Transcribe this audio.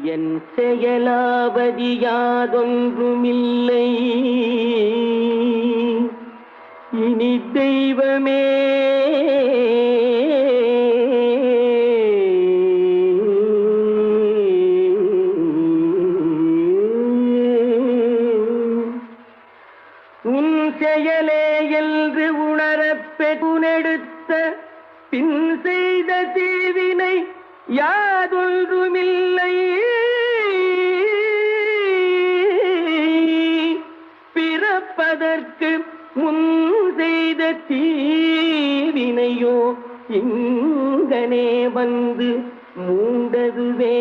என் செயலாவதி யாதொன்றுமில்லை. இனி தெய்வமே. உன் செயலே என்று உணரப் பெற்றுணெடுத்த பின் செய்த தீவினை யாதொன்றுமே பிறப்பதற்கு முன் செய்த தீவினையோ இங்கனே வந்து மூண்டதுவே.